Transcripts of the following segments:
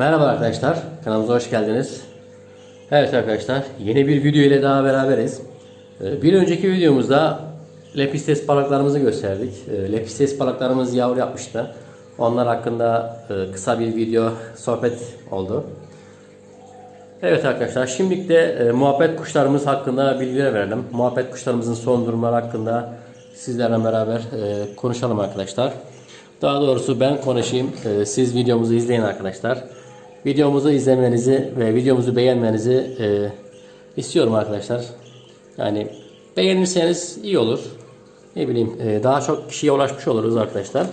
Merhaba arkadaşlar, kanalımıza hoş geldiniz. Evet arkadaşlar, yeni bir video ile daha beraberiz. Ee, Bir önceki videomuzda lepistes balıklarımızı gösterdik. Ee, Lepistes balıklarımız yavru yapmıştı. Onlar hakkında e, kısa bir video sohbet oldu. Evet arkadaşlar, şimdilik de e, muhabbet kuşlarımız hakkında bilgiler verelim. Muhabbet kuşlarımızın son durumları hakkında sizlerle beraber e, konuşalım arkadaşlar. Daha doğrusu ben konuşayım, siz videomuzu izleyin arkadaşlar. Videomuzu izlemenizi ve videomuzu beğenmenizi e, istiyorum arkadaşlar. Yani beğenirseniz iyi olur. Ne bileyim, e, daha çok kişiye ulaşmış oluruz arkadaşlar.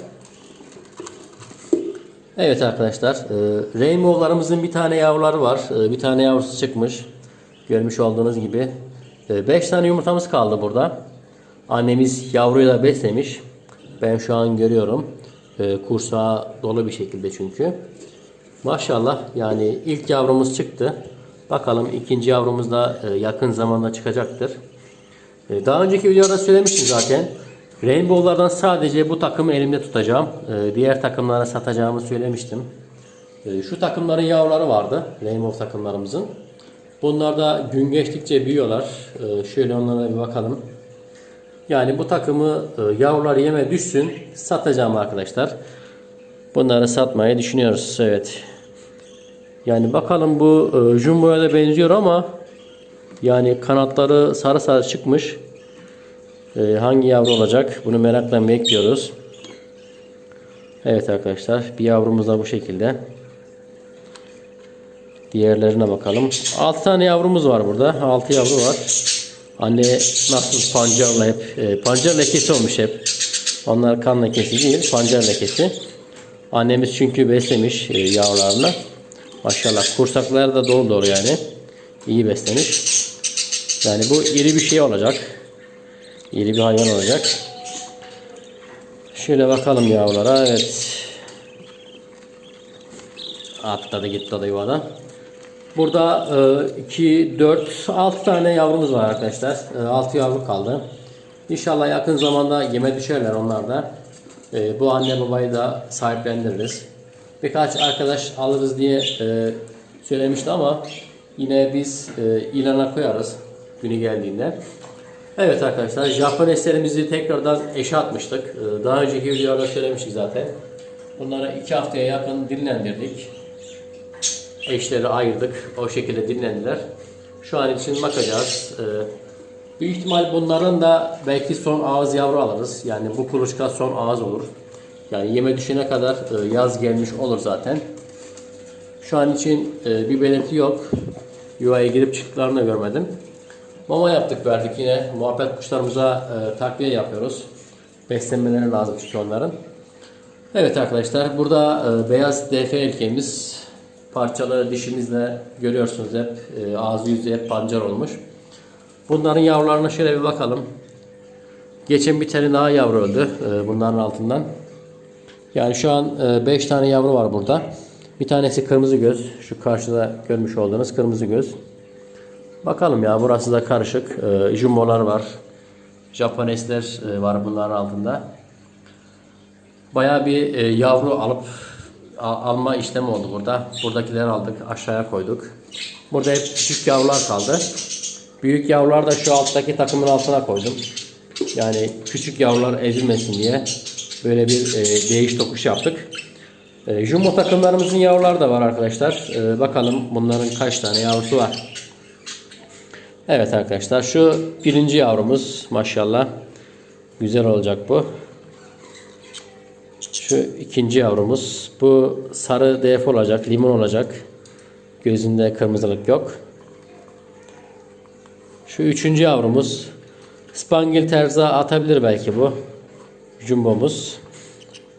Evet arkadaşlar, e, Rainbow'larımızın bir tane yavruları var. E, bir tane yavrusu çıkmış. Görmüş olduğunuz gibi. 5 tane yumurtamız kaldı burada. Annemiz yavruyu da beslemiş. Ben şu an görüyorum. E, kursağı dolu bir şekilde çünkü. Maşallah yani ilk yavrumuz çıktı. Bakalım ikinci yavrumuz da e, yakın zamanda çıkacaktır. E, Daha önceki videoda söylemiştim zaten. Rainbow'lardan sadece bu takımı elimde tutacağım. E, Diğer takımlara satacağımı söylemiştim. Şu takımların yavruları vardı. Rainbow takımlarımızın. Bunlar da gün geçtikçe büyüyorlar. Şöyle onlara bir bakalım. Yani bu takımı yavrular yeme düşsün satacağım arkadaşlar. Bunları satmayı düşünüyoruz. Evet. Yani bakalım bu e, Jumbo'ya da benziyor ama yani kanatları sarı sarı çıkmış. E, hangi yavru olacak? Bunu merakla bekliyoruz. Evet arkadaşlar. Bir yavrumuz da bu şekilde. Diğerlerine bakalım. 6 tane yavrumuz var burada. 6 yavru var. Anne nasıl pancarla hep e, pancar lekesi olmuş hep. Onlar kan lekesi değil, pancar lekesi. Annemiz çünkü beslemiş e, yavrularını. Maşallah kursakları da dolu dolu yani. İyi beslemiş. Yani bu iri bir şey olacak. İri bir hayvan olacak. Şöyle bakalım yavrulara. Evet. Atladı gitti o da yuvadan. Burada 2, 4, 6 tane yavrumuz var arkadaşlar. 6 yavru kaldı. İnşallah yakın zamanda yeme düşerler onlar da. E, bu anne babayı da sahiplendiririz. Birkaç arkadaş alırız diye e, söylemişti ama yine biz e, ilana koyarız günü geldiğinde. Evet arkadaşlar Japoneslerimizi tekrardan eşe atmıştık. E, daha önceki videolarda söylemiştik zaten. Bunları iki haftaya yakın dinlendirdik. Eşleri ayırdık. O şekilde dinlendiler. Şu an için bakacağız. E, Büyük ihtimal bunların da belki son ağız yavru alırız. Yani bu kuluçka son ağız olur. Yani yeme düşene kadar e, yaz gelmiş olur zaten. Şu an için e, bir belirti yok. Yuvaya girip çıktıklarını görmedim. Mama yaptık verdik yine. Muhabbet kuşlarımıza e, takviye yapıyoruz. Beslenmeleri lazım çünkü onların. Evet arkadaşlar burada beyaz DF erkeğimiz parçalı dişimizle görüyorsunuz hep ağzı yüzü hep pancar olmuş. Bunların yavrularına şöyle bir bakalım. Geçen bir tane daha yavru öldü bunların altından. Yani şu an 5 tane yavru var burada. Bir tanesi kırmızı göz. Şu karşıda görmüş olduğunuz kırmızı göz. Bakalım ya burası da karışık. E, jumbolar var. Japonesler e, var bunların altında. Bayağı bir e, yavru alıp alma işlemi oldu burada. Buradakileri aldık aşağıya koyduk. Burada hep küçük yavrular kaldı. Büyük yavrular da şu alttaki takımın altına koydum. Yani küçük yavrular ezilmesin diye böyle bir e, değiş tokuş yaptık. E, jumbo takımlarımızın yavruları da var arkadaşlar. E, bakalım bunların kaç tane yavrusu var. Evet arkadaşlar şu birinci yavrumuz maşallah güzel olacak bu. Şu ikinci yavrumuz bu sarı DF olacak limon olacak. Gözünde kırmızılık yok. Şu üçüncü yavrumuz Spangil terza atabilir belki bu. Jumbomuz.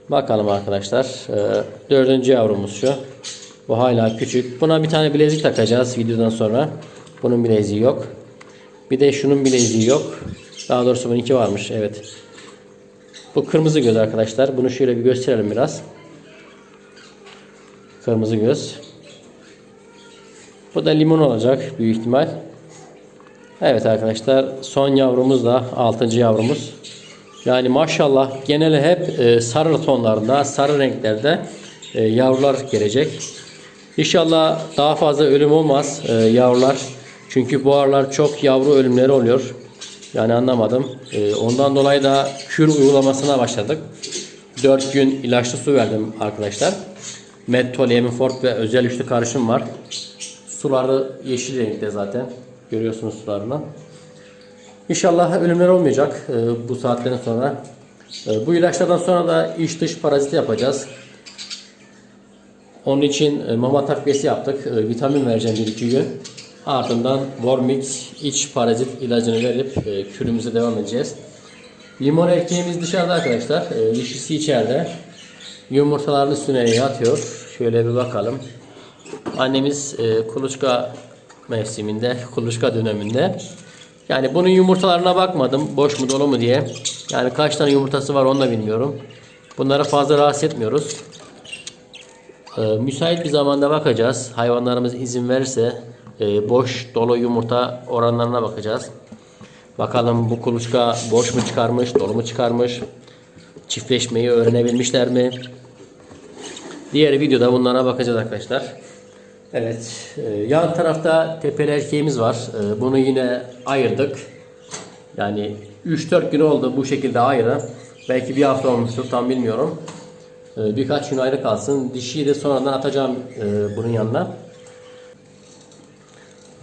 Bakalım arkadaşlar. Ee, dördüncü yavrumuz şu. Bu hala küçük. Buna bir tane bilezik takacağız videodan sonra. Bunun bileziği yok. Bir de şunun bileziği yok. Daha doğrusu bunun iki varmış. Evet. Bu kırmızı göz arkadaşlar. Bunu şöyle bir gösterelim biraz. Kırmızı göz. Bu da limon olacak büyük ihtimal. Evet arkadaşlar son yavrumuz da 6. yavrumuz. Yani maşallah geneli hep e, sarı tonlarında, sarı renklerde e, yavrular gelecek. İnşallah daha fazla ölüm olmaz e, yavrular. Çünkü bu aralar çok yavru ölümleri oluyor. Yani anlamadım. Ondan dolayı da kür uygulamasına başladık. 4 gün ilaçlı su verdim arkadaşlar. Mettol, Eminfort ve özel üçlü karışım var. Suları yeşil renkte zaten. Görüyorsunuz sularını. İnşallah ölümler olmayacak e, bu saatten sonra. E, bu ilaçlardan sonra da iç dış parazit yapacağız. Onun için e, mama takviyesi yaptık. Vitamin vereceğim 1-2 gün. Ardından Vormix iç parazit ilacını verip kürümüze devam edeceğiz. Limon erkeğimiz dışarıda arkadaşlar. Dişisi içeride. Yumurtaların üstüne yatıyor. Şöyle bir bakalım. Annemiz kuluçka mevsiminde, kuluçka döneminde. Yani bunun yumurtalarına bakmadım. Boş mu dolu mu diye. Yani kaç tane yumurtası var onu da bilmiyorum. Bunları fazla rahatsız etmiyoruz. Ee, müsait bir zamanda bakacağız. Hayvanlarımız izin verirse e, boş dolu yumurta oranlarına bakacağız. Bakalım bu kuluçka boş mu çıkarmış, dolu mu çıkarmış? Çiftleşmeyi öğrenebilmişler mi? Diğer videoda bunlara bakacağız arkadaşlar. Evet, e, yan tarafta tepeli erkeğimiz var. E, bunu yine ayırdık. Yani 3-4 gün oldu bu şekilde ayrı. Belki bir hafta olmuştur tam bilmiyorum. E, birkaç gün ayrı kalsın. Dişiyi de sonradan atacağım bunun yanına.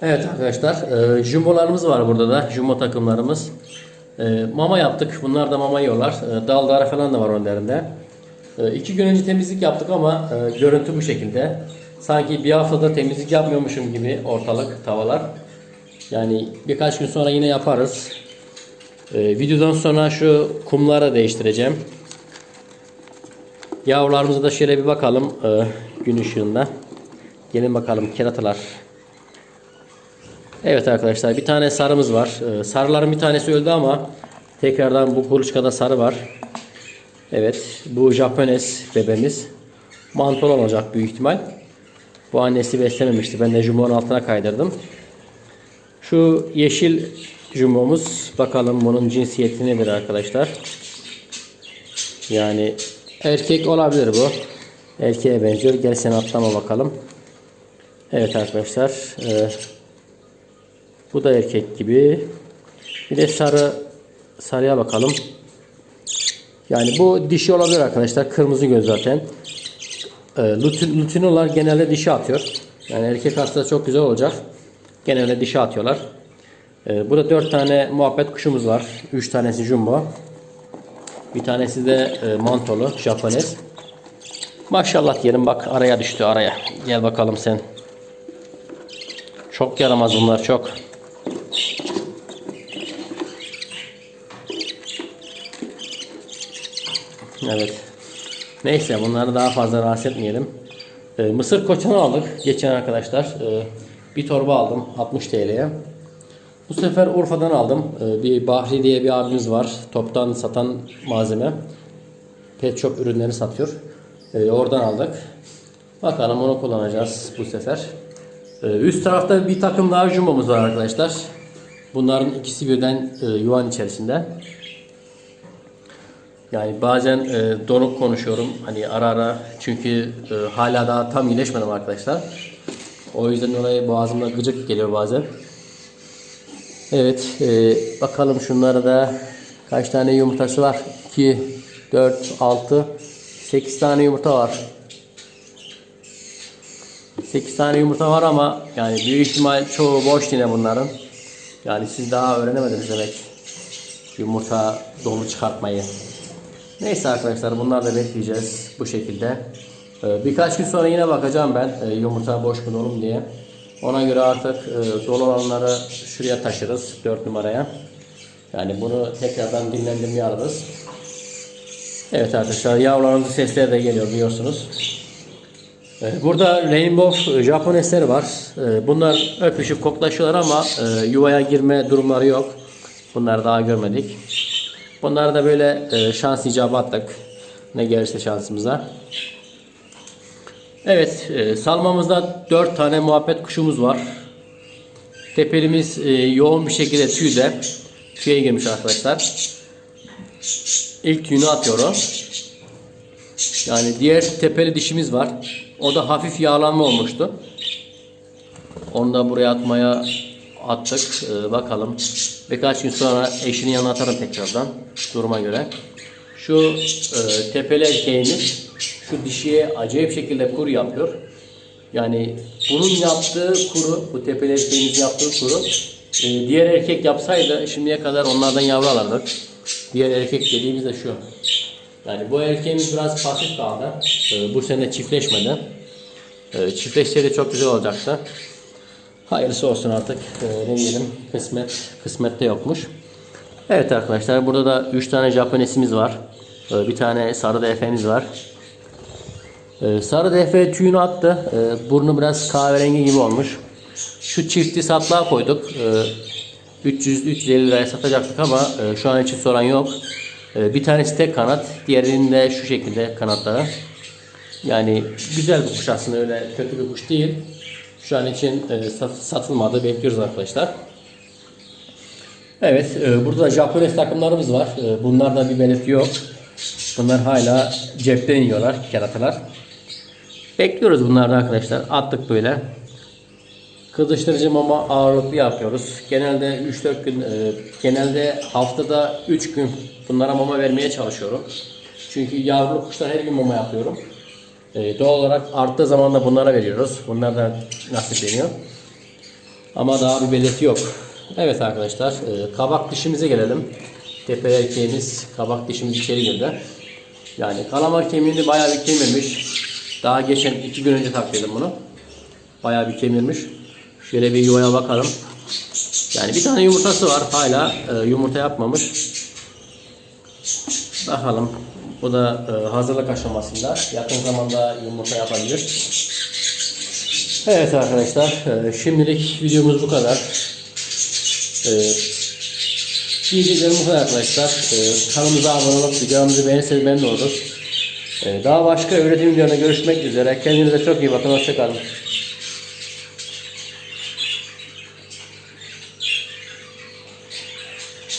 Evet arkadaşlar, jumbolarımız var burada da. Jumbo takımlarımız. Mama yaptık. Bunlar da mama yiyorlar. Daldara falan da var önlerinde. İki gün önce temizlik yaptık ama görüntü bu şekilde. Sanki bir haftada temizlik yapmıyormuşum gibi ortalık, tavalar. Yani birkaç gün sonra yine yaparız. E, videodan sonra şu kumları değiştireceğim. Yavrularımıza da şöyle bir bakalım e, gün ışığında. Gelin bakalım keratalar. Evet arkadaşlar bir tane sarımız var. E, sarıların bir tanesi öldü ama tekrardan bu kuluçkada sarı var. Evet bu Japones bebemiz. Mantol olacak büyük ihtimal. Bu annesi beslememişti. Ben de jumbo'nun altına kaydırdım. Şu yeşil jumbomuz. Bakalım bunun cinsiyeti nedir arkadaşlar. Yani erkek olabilir bu. Erkeğe benziyor. Gel sen atlama bakalım. Evet arkadaşlar. e, bu da erkek gibi. Bir de sarı sarıya bakalım. Yani bu dişi olabilir arkadaşlar. Kırmızı göz zaten. E, lutin, lutinolar genelde dişi atıyor. Yani erkek hasta çok güzel olacak. Genelde dişi atıyorlar. E, burada 4 tane muhabbet kuşumuz var. 3 tanesi jumbo. Bir tanesi de e, mantolu, Japones. Maşallah diyelim bak araya düştü araya. Gel bakalım sen. Çok yaramaz bunlar çok. Evet. Neyse bunları daha fazla rahatsız etmeyelim. Ee, mısır koçanı aldık geçen arkadaşlar. Ee, bir torba aldım 60 TL'ye. Bu sefer Urfa'dan aldım. Ee, bir Bahri diye bir abimiz var. Toptan satan malzeme. Pet shop ürünleri satıyor. Ee, oradan aldık. Bakalım onu kullanacağız bu sefer. Ee, üst tarafta bir takım daha jumbomuz var arkadaşlar. Bunların ikisi birden e, yuvan içerisinde. Yani bazen e, donuk konuşuyorum hani ara ara çünkü e, hala daha tam iyileşmedim arkadaşlar. O yüzden dolayı boğazımda gıcık geliyor bazen. Evet e, bakalım şunlara da kaç tane yumurtası var? 2, 4, 6, 8 tane yumurta var. 8 tane yumurta var ama yani büyük ihtimal çoğu boş yine bunların. Yani siz daha öğrenemediniz demek. Yumurta dolu çıkartmayı. Neyse arkadaşlar bunlar da bekleyeceğiz bu şekilde. Ee, birkaç gün sonra yine bakacağım ben e, yumurta boş mu diye. Ona göre artık e, dolu olanları şuraya taşırız 4 numaraya. Yani bunu tekrardan dinlendirmeye alırız. Evet arkadaşlar yavrularımızın sesleri de geliyor biliyorsunuz. Ee, Burada Rainbow Japonesleri var. Ee, Bunlar öpüşüp koklaşıyorlar ama e, yuvaya girme durumları yok. Bunları daha görmedik. Bunları da böyle e, şans icabı attık. Ne gelirse şansımıza. Evet, e, salmamızda 4 tane muhabbet kuşumuz var. Tepelimiz e, yoğun bir şekilde tüyde. Tüye girmiş arkadaşlar. İlk tüyünü atıyor. Yani diğer tepeli dişimiz var. O da hafif yağlanma olmuştu. Onu da buraya atmaya attık. Ee, bakalım. Birkaç gün sonra eşinin yanına atarım tekrardan. Duruma göre. Şu e, tepeli erkeğimiz şu dişiye acayip şekilde kuru yapıyor. Yani bunun yaptığı kuru, bu tepeli erkeğimizin yaptığı kuru e, diğer erkek yapsaydı şimdiye kadar onlardan yavru alırdık. Diğer erkek dediğimiz de şu. Yani bu erkeğimiz biraz pasif kaldı. E, bu sene çiftleşmedi. E, çiftleşseydi çok güzel olacaktı. Hayırlısı olsun artık. E, ne diyelim kısmet kısmette yokmuş. Evet arkadaşlar burada da 3 tane Japonesimiz var. E, bir tane sarı DF'miz var. Ee, sarı defe tüyünü attı. Ee, burnu biraz kahverengi gibi olmuş. Şu çifti satlığa koyduk. Ee, 300-350 liraya satacaktık ama e, şu an için soran yok. Ee, bir tanesi tek kanat. Diğerinin de şu şekilde kanatları. Yani güzel bir kuş aslında öyle kötü bir kuş değil. Şu an için e, sat- satılmadı. Bekliyoruz arkadaşlar. Evet, e, burada da Japones takımlarımız var. E, bunlarda bir belirti yok. Bunlar hala cepten yiyorlar keratalar. Bekliyoruz bunlarda arkadaşlar. Attık böyle. Kızıştırıcı mama ağırlıklı yapıyoruz. Genelde 3-4 gün, e, genelde haftada 3 gün bunlara mama vermeye çalışıyorum. Çünkü yavru kuşlar her gün mama yapıyorum. E, doğal olarak arttığı zaman da bunlara veriyoruz. Bunlar da nasipleniyor. Ama daha bir belirti yok. Evet arkadaşlar, e, kabak dişimize gelelim. Tepe erkeğimiz, kabak dişimiz içeri girdi. Yani kalamar kemiğini bayağı bir kemirmiş. Daha geçen iki gün önce taktıydım bunu. Bayağı bir kemirmiş. Şöyle bir yuvaya bakalım. Yani bir tane yumurtası var. Hala e, yumurta yapmamış. Bakalım. Bu da e, hazırlık aşamasında. Yakın zamanda yumurta yapabilir. Evet arkadaşlar. e, şimdilik videomuz bu kadar. E, Diyeceklerim bu kadar arkadaşlar. E, kanalımıza abone olup videomuzu beğenirseniz memnun oluruz. E, daha başka üretim videolarında görüşmek üzere. Kendinize çok iyi bakın. Hoşçakalın.